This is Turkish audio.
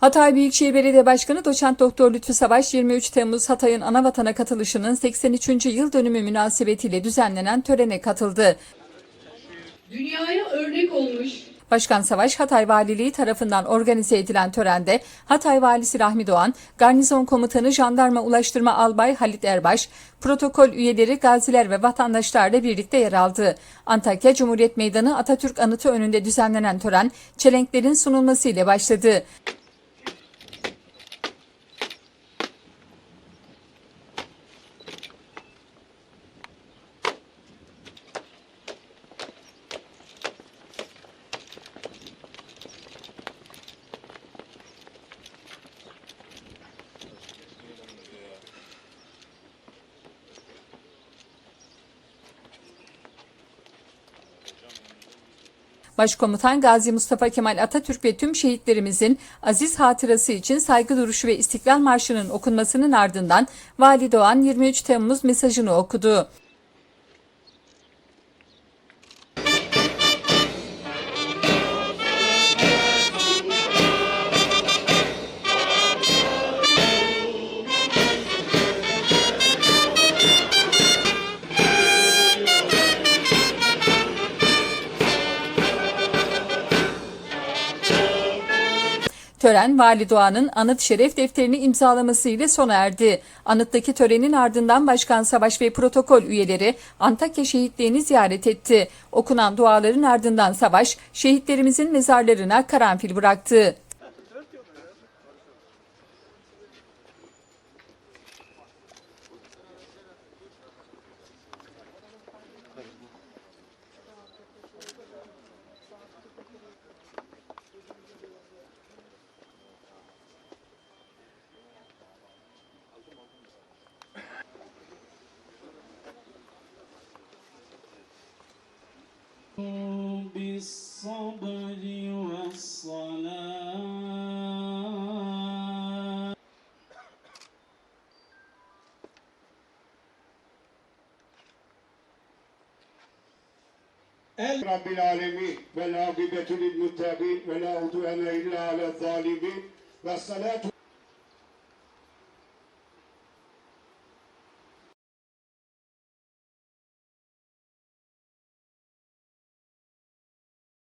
Hatay Büyükşehir Belediye Başkanı Doçent Doktor Lütfü Savaş 23 Temmuz Hatay'ın anavatana katılışının 83. yıl dönümü münasebetiyle düzenlenen törene katıldı. Dünyaya örnek olmuş Başkan Savaş Hatay Valiliği tarafından organize edilen törende Hatay Valisi Rahmi Doğan, Garnizon Komutanı Jandarma Ulaştırma Albay Halit Erbaş, protokol üyeleri, gaziler ve vatandaşlarla birlikte yer aldı. Antakya Cumhuriyet Meydanı Atatürk Anıtı önünde düzenlenen tören çelenklerin sunulması ile başladı. Başkomutan Gazi Mustafa Kemal Atatürk ve tüm şehitlerimizin aziz hatırası için saygı duruşu ve İstiklal Marşı'nın okunmasının ardından Vali Doğan 23 Temmuz mesajını okudu. Tören Vali Doğan'ın anıt şeref defterini imzalaması ile sona erdi. Anıttaki törenin ardından Başkan Savaş ve protokol üyeleri Antakya şehitliğini ziyaret etti. Okunan duaların ardından Savaş şehitlerimizin mezarlarına karanfil bıraktı. بالصبر والصلاة. رب العالمين والعاقبة للمتقين ولا عدوان إلا على الظالمين. والصلاة